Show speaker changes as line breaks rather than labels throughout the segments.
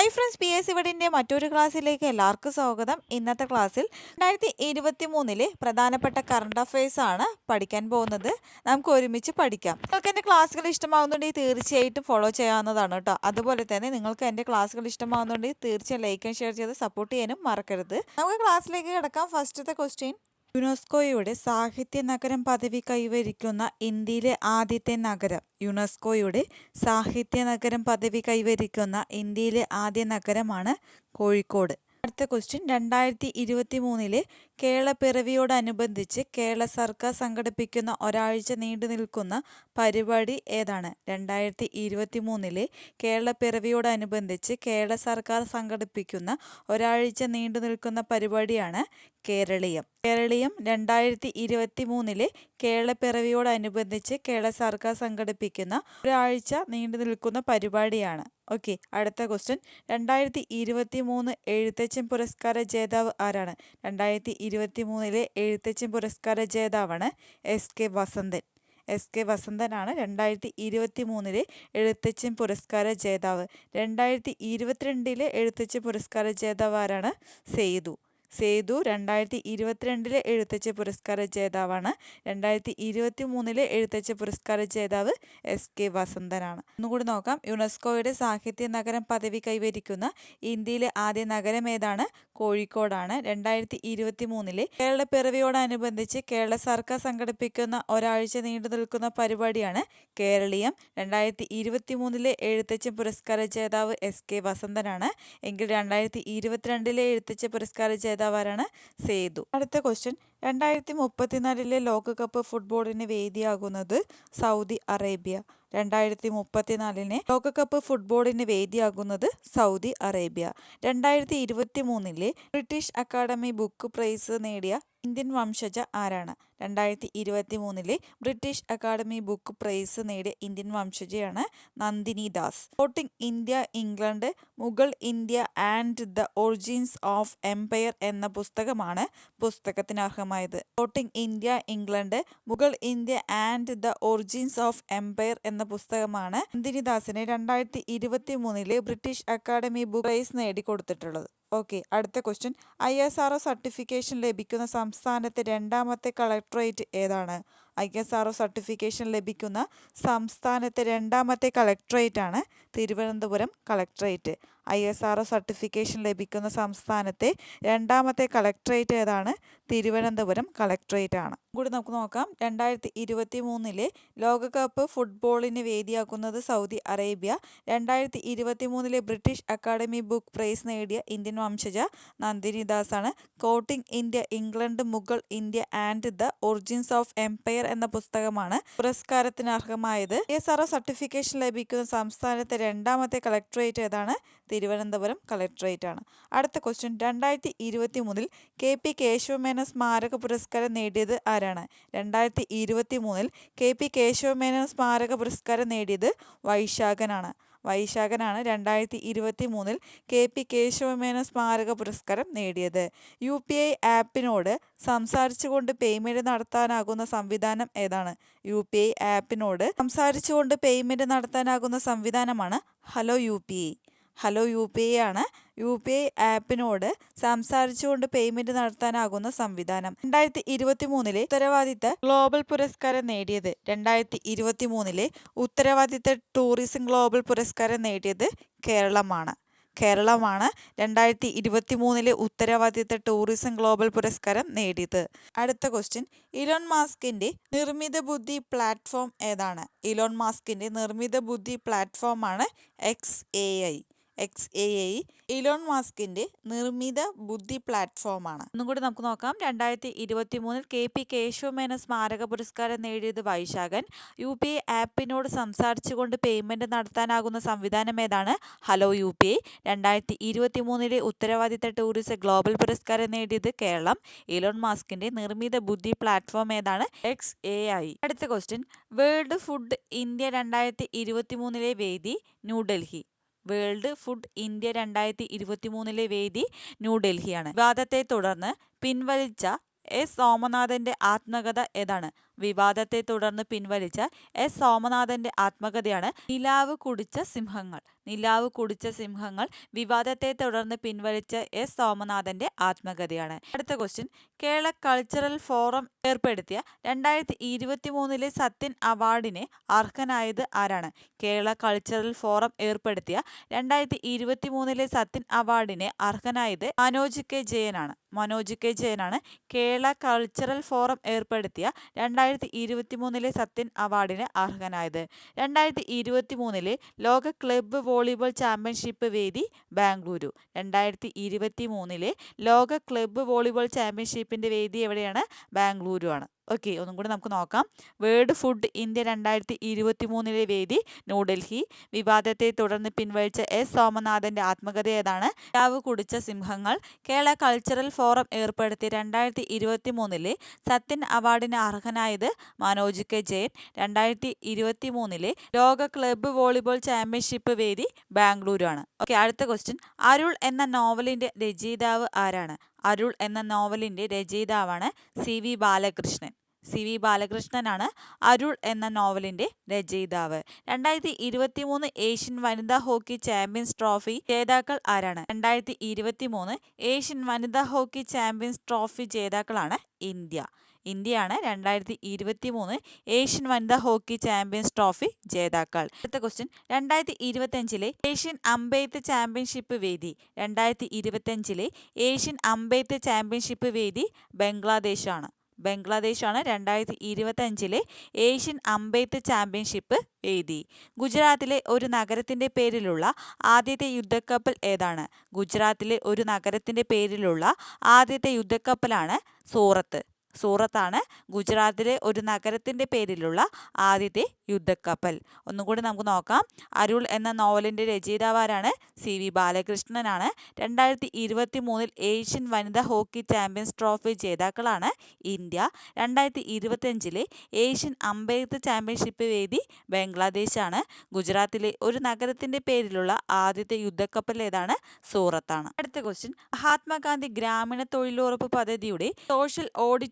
Hi friends P S ഇവിടിന്റെ മറ്റൊരു ക്ലാസ്സിലേക്ക് എല്ലാവർക്കും സ്വാഗതം. ഇന്നത്തെ ക്ലാസ്സിൽ രണ്ടായിരത്തി ഇരുപത്തി മൂന്നിലെ പ്രധാനപ്പെട്ട കറണ്ട് അഫയേഴ്സ് ആണ് പഠിക്കാൻ പോകുന്നത്. നമുക്ക് ഒരുമിച്ച് പഠിക്കാം. നിങ്ങൾക്ക് എന്റെ ക്ലാസ്സുകൾ ഇഷ്ടമാകുന്നുണ്ടെങ്കിൽ തീർച്ചയായിട്ടും ഫോളോ ചെയ്യാവുന്നതാണ് കേട്ടോ. അതുപോലെ തന്നെ നിങ്ങൾക്ക് എന്റെ ക്ലാസ്സുകൾ ഇഷ്ടമാകുന്നുണ്ടെങ്കിൽ തീർച്ചയായും ലൈക്ക് ഷെയർ ചെയ്ത് സപ്പോർട്ട് ചെയ്യാനും മറക്കരുത്. നമുക്ക് ക്ലാസ്സിലേക്ക് കിടക്കാം. ഫസ്റ്റത്തെ ക്വസ്റ്റ്യൻ യുനെസ്കോയുടെ സാഹിത്യ നഗരം പദവി കൈവരിക്കുന്ന ഇന്ത്യയിലെ ആദ്യത്തെ നഗരം. യുനെസ്കോയുടെ സാഹിത്യ നഗരം പദവി കൈവരിക്കുന്ന ഇന്ത്യയിലെ ആദ്യ നഗരമാണ് കോഴിക്കോട്. അടുത്ത ക്വസ്റ്റ്യൻ രണ്ടായിരത്തി ഇരുപത്തി മൂന്നിലെ കേരളപ്പിറവിയോടനുബന്ധിച്ച് കേരള സർക്കാർ സംഘടിപ്പിക്കുന്ന ഒരാഴ്ച നീണ്ടു നിൽക്കുന്ന പരിപാടി ഏതാണ്? രണ്ടായിരത്തി ഇരുപത്തി മൂന്നിലെ കേരളപ്പിറവിയോടനുബന്ധിച്ച് കേരള സർക്കാർ സംഘടിപ്പിക്കുന്ന ഒരാഴ്ച നീണ്ടു നിൽക്കുന്ന പരിപാടിയാണ് കേരളീയം. കേരളീയം രണ്ടായിരത്തി ഇരുപത്തി മൂന്നിലെ കേരളപ്പിറവിയോടനുബന്ധിച്ച് കേരള സർക്കാർ സംഘടിപ്പിക്കുന്ന ഒരാഴ്ച നീണ്ടു നിൽക്കുന്ന പരിപാടിയാണ് ഓക്കെ അടുത്ത ക്വസ്റ്റ്യൻ രണ്ടായിരത്തി ഇരുപത്തി മൂന്ന് എഴുത്തച്ഛൻ പുരസ്കാര ജേതാവ് ആരാണ്? രണ്ടായിരത്തി ഇരുപത്തി മൂന്നിലെ എഴുത്തച്ഛൻ പുരസ്കാര ജേതാവാണ് S K Vasanthan. S K വസന്തനാണ് രണ്ടായിരത്തി ഇരുപത്തി മൂന്നിലെ എഴുത്തച്ഛൻ പുരസ്കാര ജേതാവ്. രണ്ടായിരത്തി ഇരുപത്തിരണ്ടിലെ എഴുത്തച്ഛൻ പുരസ്കാര ജേതാവ് ആരാണ്? സെയ്തു. സേതു രണ്ടായിരത്തി ഇരുപത്തിരണ്ടിലെ എഴുത്തച്ഛ പുരസ്കാര ജേതാവാണ്. രണ്ടായിരത്തി ഇരുപത്തി മൂന്നിലെ എഴുത്തച്ഛ പുരസ്കാര ജേതാവ് എസ് കെ വസന്തനാണ്. ഒന്നുകൂടി നോക്കാം. യുനെസ്കോയുടെ സാഹിത്യ നഗരം പദവി കൈവരിക്കുന്ന ഇന്ത്യയിലെ ആദ്യ നഗരം ഏതാണ്? കോഴിക്കോടാണ്. രണ്ടായിരത്തി ഇരുപത്തി മൂന്നിലെ കേരള പിറവിയോടനുബന്ധിച്ച് കേരള സർക്കാർ സംഘടിപ്പിക്കുന്ന ഒരാഴ്ച നീണ്ടു നിൽക്കുന്ന പരിപാടിയാണ് കേരളീയം. രണ്ടായിരത്തി ഇരുപത്തി മൂന്നിലെ എഴുത്തച്ഛൻ പുരസ്കാര ജേതാവ് എസ് കെ വസന്തനാണ്. എങ്കിൽ രണ്ടായിരത്തി ഇരുപത്തിരണ്ടിലെ എഴുത്തച്ഛ പുരസ്കാര ജേതാവ് ആരാണ് സേതു. അടുത്ത ക്വസ്റ്റ്യൻ രണ്ടായിരത്തി മുപ്പത്തിനാലിലെ ലോകകപ്പ് ഫുട്ബോളിന് വേദിയാകുന്നത് സൗദി അറേബ്യ. രണ്ടായിരത്തി മുപ്പത്തിനാലിന് ലോകകപ്പ് ഫുട്ബോളിന് വേദിയാകുന്നത് സൗദി അറേബ്യ. രണ്ടായിരത്തി ഇരുപത്തി മൂന്നിലെ ബ്രിട്ടീഷ് അക്കാഡമി ബുക്ക് പ്രൈസ് നേടിയ ഇന്ത്യൻ വംശജ ആരാണ്? രണ്ടായിരത്തി ഇരുപത്തി മൂന്നിലെ ബ്രിട്ടീഷ് അക്കാദമി ബുക്ക് പ്രൈസ് നേടിയ Indian വംശജയാണ് Nandini Das. Courting India England Mughal India and the origins of empire എന്ന പുസ്തകമാണ് പുസ്തകത്തിന് അർഹമായത് courting India England Mughal India and the origins of empire എന്ന പുസ്തകമാണ് നന്ദിനി ദാസിനെ രണ്ടായിരത്തി ഇരുപത്തി മൂന്നിലെ ബ്രിട്ടീഷ് അക്കാദമി ബുക്ക് പ്രൈസ് നേടിക്കൊടുത്തിട്ടുള്ളത്. ഓക്കെ അടുത്ത question I S R O certification ലഭിക്കുന്ന സംസ്ഥാനത്തെ രണ്ടാമത്തെ കളക്ടറേറ്റ് ഏതാണ്? I S R O certification ലഭിക്കുന്ന സംസ്ഥാനത്തെ രണ്ടാമത്തെ കളക്ടറേറ്റ് ആണ് Thiruvananthapuram collectorate I S R O certification ലഭിക്കുന്ന സംസ്ഥാനത്തെ രണ്ടാമത്തെ കളക്ടറേറ്റ് ഏതാണ്? തിരുവനന്തപുരം കളക്ടറേറ്റ് ആണ് കൂടി നമുക്ക് നോക്കാം. രണ്ടായിരത്തി ഇരുപത്തി മൂന്നിലെ ലോകകപ്പ് ഫുട്ബോളിന് വേദിയാക്കുന്നത് സൗദി അറേബ്യ. രണ്ടായിരത്തി ഇരുപത്തി മൂന്നിലെ ബ്രിട്ടീഷ് അക്കാഡമി ബുക്ക് പ്രൈസ് നേടിയ ഇന്ത്യൻ വംശജ നന്ദിനി ദാസ് ആണ് courting India England Mughal India and the origins of empire എന്ന പുസ്തകമാണ് പുരസ്കാരത്തിന് അർഹമായത്. എസ് ആർ സർട്ടിഫിക്കേഷൻ ലഭിക്കുന്ന സംസ്ഥാനത്തെ രണ്ടാമത്തെ കളക്ടറേറ്റ് ഏതാണ്? തിരുവനന്തപുരം കളക്ടറേറ്റ് ആണ് അടുത്ത ക്വസ്റ്റ്യൻ രണ്ടായിരത്തി ഇരുപത്തി മൂന്നിൽ കെ പി കേശവമേനോൻ സ്മാരക പുരസ്കാരം നേടിയത് ആരാണ്? രണ്ടായിരത്തി ഇരുപത്തി മൂന്നിൽ കെ പി കേശവമേനോൻ സ്മാരക പുരസ്കാരം നേടിയത് വൈശാഖനാണ്. വൈശാഖനാണ് രണ്ടായിരത്തി ഇരുപത്തി മൂന്നിൽ കെ പി കേശവമേനോൻ സ്മാരക പുരസ്കാരം നേടിയത്. യു പി ഐ ആപ്പിനോട് സംസാരിച്ചുകൊണ്ട് പേയ്മെന്റ് നടത്താനാകുന്ന സംവിധാനം ഏതാണ്? യു പി ഐ ആപ്പിനോട് സംസാരിച്ചുകൊണ്ട് പേയ്മെന്റ് നടത്താനാകുന്ന സംവിധാനമാണ് hello U P I. Hello U P I ആണ്. യു പി ഐ ആപ്പിനോട് സംസാരിച്ചുകൊണ്ട് പേയ്മെന്റ് നടത്താനാകുന്ന സംവിധാനം. രണ്ടായിരത്തി ഇരുപത്തി മൂന്നിലെ ഉത്തരവാദിത്ത ഗ്ലോബൽ പുരസ്കാരം നേടിയത് രണ്ടായിരത്തി ഇരുപത്തി മൂന്നിലെ ഉത്തരവാദിത്ത ടൂറിസം ഗ്ലോബൽ പുരസ്കാരം നേടിയത് കേരളമാണ്. കേരളമാണ് രണ്ടായിരത്തി ഇരുപത്തി മൂന്നിലെ ഉത്തരവാദിത്ത ടൂറിസം ഗ്ലോബൽ പുരസ്കാരം നേടിയത്. അടുത്ത ക്വസ്റ്റ്യൻ ഇലോൺ മാസ്കിന്റെ നിർമ്മിത ബുദ്ധി പ്ലാറ്റ്ഫോം ഏതാണ്? ഇലോൺ മാസ്കിന്റെ നിർമ്മിത ബുദ്ധി പ്ലാറ്റ്ഫോമാണ് X A I X A I Elon മാസ്കിന്റെ നിർമ്മിത ബുദ്ധി പ്ലാറ്റ്ഫോമാണ്. ഒന്നും കൂടി നമുക്ക് നോക്കാം. രണ്ടായിരത്തി ഇരുപത്തി മൂന്നിൽ കെ പി കേശവമേന സ്മാരക പുരസ്കാരം നേടിയത് വൈശാഖൻ. യു പി ഐ ആപ്പിനോട് സംസാരിച്ചുകൊണ്ട് പേയ്മെന്റ് നടത്താനാകുന്ന സംവിധാനം ഏതാണ്? ഹലോ യു പി ഐ രണ്ടായിരത്തി ഇരുപത്തി മൂന്നിലെ ഉത്തരവാദിത്ത ടൂറിസം ഗ്ലോബൽ പുരസ്കാരം നേടിയത് കേരളം. ഇലോൺ മാസ്കിന്റെ നിർമ്മിത ബുദ്ധി പ്ലാറ്റ്ഫോം ഏതാണ്? എക്സ് എ ഐ അടുത്ത ക്വസ്റ്റ്യൻ വേൾഡ് ഫുഡ് ഇന്ത്യ രണ്ടായിരത്തി ഇരുപത്തി മൂന്നിലെ വേദി ന്യൂഡൽഹി വേൾഡ് ഫുഡ് ഇന്ത്യ രണ്ടായിരത്തി ഇരുപത്തി മൂന്നിലെ വേദി ന്യൂഡൽഹിയാണ്. വിവാദത്തെ തുടർന്ന് പിൻവലിച്ച എസ് സോമനാഥന്റെ ആത്മകഥ ഏതാണ്? വിവാദത്തെ തുടർന്ന് പിൻവലിച്ച എസ്. സോമനാഥന്റെ ആത്മകഥയാണ് നിലാവ് കുടിച്ച സിംഹങ്ങൾ നിലാവ് കുടിച്ച സിംഹങ്ങൾ വിവാദത്തെ തുടർന്ന് പിൻവലിച്ച എസ്. സോമനാഥന്റെ ആത്മകഥയാണ്. അടുത്ത ക്വസ്റ്റ്യൻ കേരള കൾച്ചറൽ ഫോറം ഏർപ്പെടുത്തിയ രണ്ടായിരത്തി ഇരുപത്തി മൂന്നിലെ സത്യൻ അവാർഡിന് അർഹനായത് ആരാണ്? കേരള കൾച്ചറൽ ഫോറം ഏർപ്പെടുത്തിയ രണ്ടായിരത്തി ഇരുപത്തി മൂന്നിലെ സത്യൻ അവാർഡിന് അർഹനായത് മനോജ് കെ. ജയനാണ്. മനോജ് കെ. ജയനാണ് കേരള കൾച്ചറൽ ഫോറം ഏർപ്പെടുത്തിയ രണ്ടായിരത്തി ഇരുപത്തി മൂന്നിലെ സത്യൻ അവാർഡിന് അർഹനായത്. രണ്ടായിരത്തി ഇരുപത്തി മൂന്നിലെ ലോക ക്ലബ്ബ് വോളിബോൾ ചാമ്പ്യൻഷിപ്പ് വേദി ബാംഗ്ലൂരു. രണ്ടായിരത്തി ഇരുപത്തി മൂന്നിലെ ലോക ക്ലബ്ബ് വോളിബോൾ ചാമ്പ്യൻഷിപ്പിന്റെ വേദി എവിടെയാണ്? ബാംഗ്ലൂരു ആണ് ഓക്കെ ഒന്നും കൂടി നമുക്ക് നോക്കാം. വേൾഡ് ഫുഡ് ഇന്ത്യ രണ്ടായിരത്തി ഇരുപത്തി മൂന്നിലെ വേദി ന്യൂഡൽഹി. വിവാദത്തെ തുടർന്ന് പിൻവലിച്ച എസ് സോമനാഥന്റെ ആത്മകഥ ഏതാണ്? രാവ് കുടിച്ച സിംഹങ്ങൾ. കേരള കൾച്ചറൽ ഫോറം ഏർപ്പെടുത്തി രണ്ടായിരത്തി ഇരുപത്തി മൂന്നിലെ സത്യൻ അവാർഡിന് അർഹനായത് മനോജ് കെ. ജയൻ. രണ്ടായിരത്തി ഇരുപത്തി മൂന്നിലെ ലോക ക്ലബ്ബ് വോളിബോൾ ചാമ്പ്യൻഷിപ്പ് വേദി ബാംഗ്ലൂരു ആണ് ഓക്കെ അടുത്ത ക്വസ്റ്റ്യൻ അരുൾ എന്ന നോവലിന്റെ രചയിതാവ് ആരാണ്? അരുൾ എന്ന നോവലിന്റെ രചയിതാവാണ് C V Balakrishnan. C V ബാലകൃഷ്ണനാണ് Arul എന്ന നോവലിന്റെ രചയിതാവ്. രണ്ടായിരത്തി ഇരുപത്തി മൂന്ന് ഏഷ്യൻ വനിതാ ഹോക്കി ചാമ്പ്യൻസ് ട്രോഫി ജേതാക്കൾ ആരാണ്? രണ്ടായിരത്തി ഇരുപത്തി മൂന്ന് ഏഷ്യൻ വനിതാ ഹോക്കി ചാമ്പ്യൻസ് ട്രോഫി ജേതാക്കളാണ് ഇന്ത്യ. ഇന്ത്യയാണ് രണ്ടായിരത്തി ഇരുപത്തി മൂന്ന് ഏഷ്യൻ വനിതാ ഹോക്കി ചാമ്പ്യൻസ് ട്രോഫി ജേതാക്കൾ. അടുത്ത ക്വസ്റ്റ്യൻ രണ്ടായിരത്തി ഇരുപത്തഞ്ചിലെ ഏഷ്യൻ അമ്പെയ്ത്ത് ചാമ്പ്യൻഷിപ്പ് വേദി. രണ്ടായിരത്തി ഇരുപത്തഞ്ചിലെ ഏഷ്യൻ അമ്പെയ്ത്ത് ചാമ്പ്യൻഷിപ്പ് വേദി ബംഗ്ലാദേശാണ്. ബംഗ്ലാദേശാണ് രണ്ടായിരത്തി ഇരുപത്തഞ്ചിലെ ഏഷ്യൻ അമ്പെയ്ത്ത് ചാമ്പ്യൻഷിപ്പ് വേദി. ഗുജറാത്തിലെ ഒരു നഗരത്തിന്റെ പേരിലുള്ള ആദ്യത്തെ യുദ്ധക്കപ്പൽ ഏതാണ്? ഗുജറാത്തിലെ ഒരു നഗരത്തിന്റെ പേരിലുള്ള ആദ്യത്തെ യുദ്ധക്കപ്പലാണ് സൂറത്ത്. സൂറത്താണ് ഗുജറാത്തിലെ ഒരു നഗരത്തിന്റെ പേരിലുള്ള ആദ്യത്തെ യുദ്ധക്കപ്പൽ. ഒന്നും കൂടി നമുക്ക് നോക്കാം. അരുൾ എന്ന നോവലിന്റെ രചയിതാവാരാണ് സി വി ബാലകൃഷ്ണനാണ്. രണ്ടായിരത്തി ഇരുപത്തി മൂന്നിൽ ഏഷ്യൻ വനിതാ ഹോക്കി ചാമ്പ്യൻസ് ട്രോഫി ജേതാക്കളാണ് ഇന്ത്യ. രണ്ടായിരത്തി ഇരുപത്തഞ്ചിലെ ഏഷ്യൻ അമ്പയത്ത് ചാമ്പ്യൻഷിപ്പ് വേദി ബംഗ്ലാദേശാണ്. ഗുജറാത്തിലെ ഒരു നഗരത്തിന്റെ പേരിലുള്ള ആദ്യത്തെ യുദ്ധക്കപ്പൽ ഏതാണ്? സൂറത്താണ്. അടുത്ത ക്വസ്റ്റ്യൻ മഹാത്മാഗാന്ധി ഗ്രാമീണ തൊഴിലുറപ്പ് പദ്ധതിയുടെ സോഷ്യൽ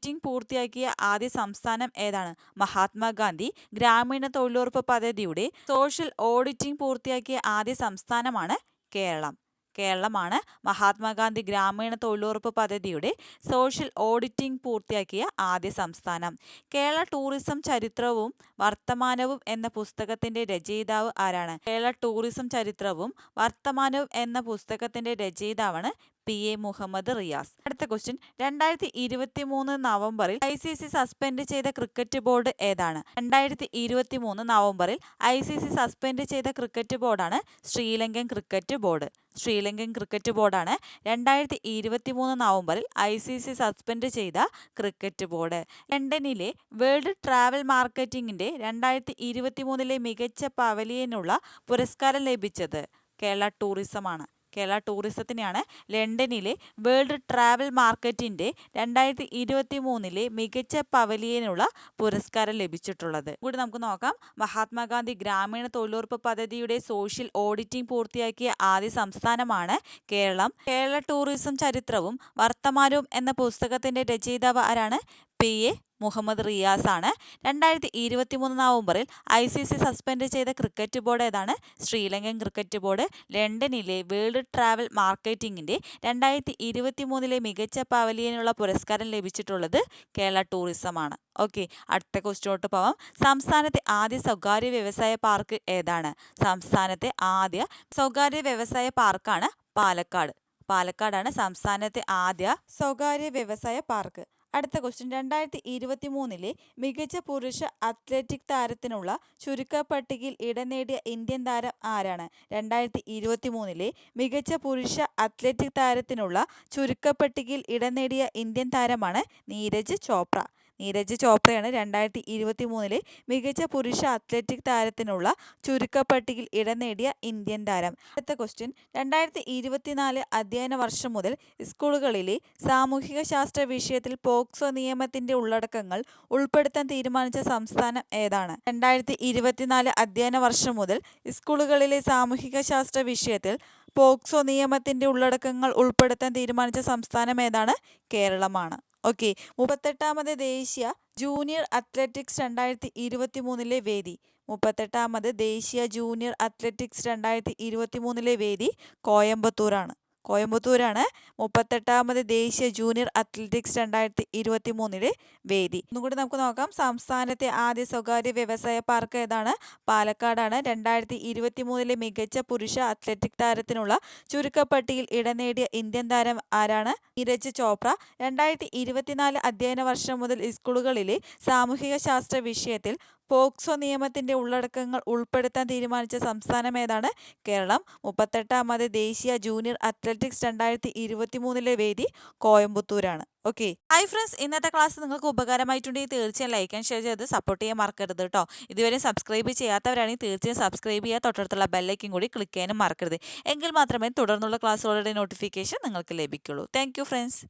ഓഡിറ്റിംഗ് പൂർത്തിയാക്കിയ ആദ്യ സംസ്ഥാനം ഏതാണ്? മഹാത്മാഗാന്ധി ഗ്രാമീണ തൊഴിലുറപ്പ് പദ്ധതിയുടെ സോഷ്യൽ ഓഡിറ്റിംഗ് പൂർത്തിയാക്കിയ ആദ്യ സംസ്ഥാനമാണ് കേരളം. കേരളമാണ് മഹാത്മാഗാന്ധി ഗ്രാമീണ തൊഴിലുറപ്പ് പദ്ധതിയുടെ സോഷ്യൽ ഓഡിറ്റിംഗ് പൂർത്തിയാക്കിയ ആദ്യ സംസ്ഥാനം. കേരള ടൂറിസം ചരിത്രവും വർത്തമാനവും എന്ന പുസ്തകത്തിന്റെ രചയിതാവ് ആരാണ്? കേരള ടൂറിസം ചരിത്രവും വർത്തമാനവും എന്ന പുസ്തകത്തിന്റെ രചയിതാവാണ് പി എ മുഹമ്മദ് റിയാസ്. അടുത്ത ക്വസ്റ്റ്യൻ രണ്ടായിരത്തി ഇരുപത്തി മൂന്ന് നവംബറിൽ ഐ സി സി സസ്പെൻഡ് ചെയ്ത ക്രിക്കറ്റ് ബോർഡ് ഏതാണ്? രണ്ടായിരത്തി ഇരുപത്തി മൂന്ന് നവംബറിൽ ഐ സി സി സസ്പെൻഡ് ചെയ്ത ക്രിക്കറ്റ് ബോർഡാണ് Sri Lankan cricket board. Sri Lankan cricket ബോർഡാണ് രണ്ടായിരത്തി ഇരുപത്തി മൂന്ന് നവംബറിൽ ഐ സി സി സസ്പെൻഡ് ചെയ്ത ക്രിക്കറ്റ് ബോർഡ്. ലണ്ടനിലെ വേൾഡ് ട്രാവൽ മാർക്കറ്റിംഗിന്റെ രണ്ടായിരത്തി ഇരുപത്തി മൂന്നിലെ മികച്ച പവലിയനുള്ള പുരസ്കാരം ലഭിച്ചത് കേരള ടൂറിസമാണ്. കേരള ടൂറിസത്തിനെയാണ് ലണ്ടനിലെ വേൾഡ് ട്രാവൽ മാർക്കറ്റിന്റെ രണ്ടായിരത്തി ഇരുപത്തി മൂന്നിലെ മികച്ച പവലിയനുള്ള പുരസ്കാരം ലഭിച്ചിട്ടുള്ളത്. കൂടി നമുക്ക് നോക്കാം. മഹാത്മാഗാന്ധി ഗ്രാമീണ തൊഴിലുറപ്പ് പദ്ധതിയുടെ സോഷ്യൽ ഓഡിറ്റിംഗ് പൂർത്തിയാക്കിയ ആദ്യ സംസ്ഥാനമാണ് കേരളം. കേരള ടൂറിസം ചരിത്രവും വർത്തമാനവും എന്ന പുസ്തകത്തിന്റെ രചയിതാവ് ആരാണ്? പി എ മുഹമ്മദ് റിയാസാണ്. രണ്ടായിരത്തി ഇരുപത്തി മൂന്ന് നവംബറിൽ ഐ സി സി സസ്പെൻഡ് ചെയ്ത ക്രിക്കറ്റ് ബോർഡ് ഏതാണ്? Sri Lankan cricket board. ലണ്ടനിലെ വേൾഡ് ട്രാവൽ മാർക്കറ്റിംഗിന്റെ രണ്ടായിരത്തി ഇരുപത്തി മൂന്നിലെ മികച്ച പവലിയനുള്ള പുരസ്കാരം ലഭിച്ചിട്ടുള്ളത് കേരള ടൂറിസമാണ്. ഓക്കെ അടുത്ത ക്വസ്റ്റിനോട്ട് പോവാം. സംസ്ഥാനത്തെ ആദ്യ സ്വകാര്യ വ്യവസായ പാർക്ക് ഏതാണ്? സംസ്ഥാനത്തെ ആദ്യ സ്വകാര്യ വ്യവസായ പാർക്കാണ് പാലക്കാട്. പാലക്കാടാണ് സംസ്ഥാനത്തെ ആദ്യ സ്വകാര്യ വ്യവസായ പാർക്ക്. അടുത്ത ക്വസ്റ്റ്യൻ രണ്ടായിരത്തി ഇരുപത്തി മൂന്നിലെ മികച്ച പുരുഷ അത്ലറ്റിക് താരത്തിനുള്ള ചുരുക്കപ്പട്ടികയിൽ ഇടം നേടിയ ഇന്ത്യൻ താരം ആരാണ്? രണ്ടായിരത്തി ഇരുപത്തി മൂന്നിലെ മികച്ച പുരുഷ അത്ലറ്റിക് താരത്തിനുള്ള ചുരുക്കപ്പട്ടികയിൽ ഇടം നേടിയ ഇന്ത്യൻ താരമാണ് നീരജ് ചോപ്ര. നീരജ് ചോപ്രയാണ് രണ്ടായിരത്തി ഇരുപത്തി മൂന്നിലെ മികച്ച പുരുഷ അത്ലറ്റിക് താരത്തിനുള്ള ചുരുക്കപ്പട്ടികയിൽ ഇടം നേടിയ ഇന്ത്യൻ താരം. അടുത്ത ക്വസ്റ്റ്യൻ രണ്ടായിരത്തി ഇരുപത്തിനാല് അധ്യയന വർഷം മുതൽ സ്കൂളുകളിലെ സാമൂഹിക ശാസ്ത്ര വിഷയത്തിൽ പോക്സോ നിയമത്തിന്റെ ഉള്ളടക്കങ്ങൾ ഉൾപ്പെടുത്താൻ തീരുമാനിച്ച സംസ്ഥാനം ഏതാണ്? രണ്ടായിരത്തി ഇരുപത്തിനാല് അധ്യയന വർഷം മുതൽ സ്കൂളുകളിലെ സാമൂഹിക ശാസ്ത്ര വിഷയത്തിൽ പോക്സോ നിയമത്തിന്റെ ഉള്ളടക്കങ്ങൾ ഉൾപ്പെടുത്താൻ തീരുമാനിച്ച സംസ്ഥാനം ഏതാണ്? കേരളമാണ്. ഓക്കെ. മുപ്പത്തെട്ടാമത് ദേശീയ ജൂനിയർ അത്ലറ്റിക്സ് രണ്ടായിരത്തി ഇരുപത്തി മൂന്നിലെ വേദി. മുപ്പത്തെട്ടാമത് ദേശീയ ജൂനിയർ അത്ലറ്റിക്സ് രണ്ടായിരത്തി ഇരുപത്തി മൂന്നിലെ വേദി കോയമ്പത്തൂരാണ്. കോയമ്പത്തൂരാണ്. മുപ്പത്തെട്ടാമത് ദേശീയ ജൂനിയർ അത്ലറ്റിക്സ് രണ്ടായിരത്തി ഇരുപത്തി മൂന്നിലെ വേദി ഒന്നുകൂടി നമുക്ക് നോക്കാം. സംസ്ഥാനത്തെ ആദ്യ സ്വകാര്യ വ്യവസായ പാർക്ക് ഏതാണ്? പാലക്കാടാണ്. രണ്ടായിരത്തി ഇരുപത്തി മൂന്നിലെ മികച്ച പുരുഷ അത്ലറ്റിക് താരത്തിനുള്ള ചുരുക്കപ്പട്ടിയിൽ ഇടം നേടിയ ഇന്ത്യൻ താരം ആരാണ്? നീരജ് ചോപ്ര. രണ്ടായിരത്തി ഇരുപത്തിനാല് അധ്യയന വർഷം മുതൽ സ്കൂളുകളിലെ സാമൂഹിക ശാസ്ത്ര വിഷയത്തിൽ പോക്സോ നിയമത്തിന്റെ ഉള്ളടക്കങ്ങൾ ഉൾപ്പെടുത്താൻ തീരുമാനിച്ച സംസ്ഥാനം ഏതാണ്? കേരളം. മുപ്പത്തെട്ടാമത് ദേശീയ ജൂനിയർ അത്ലറ്റിക്സ് രണ്ടായിരത്തി ഇരുപത്തി മൂന്നിലെ വേദി കോയമ്പത്തൂരാണ്. ഓക്കെ. Hi friends. ഇന്നത്തെ ക്ലാസ് നിങ്ങൾക്ക് ഉപകാരമായിട്ടുണ്ടെങ്കിൽ തീർച്ചയായും ലൈക്ക് ആൻഡ് ഷെയർ ചെയ്ത് സപ്പോർട്ട് ചെയ്യാൻ മറക്കരുത് കേട്ടോ ഇതുവരെ സബ്സ്ക്രൈബ് ചെയ്യാത്തവരാണെങ്കിൽ തീർച്ചയായും സബ്സ്ക്രൈബ് ചെയ്യുക. തൊട്ടടുത്തുള്ള ബെല്ലൈക്കും കൂടി ക്ലിക്ക് ചെയ്യാനും മറക്കരുത്. എങ്കിൽ മാത്രമേ തുടർന്നുള്ള ക്ലാസ്സുകളുടെ നോട്ടിഫിക്കേഷൻ നിങ്ങൾക്ക് ലഭിക്കുള്ളൂ. Thank friends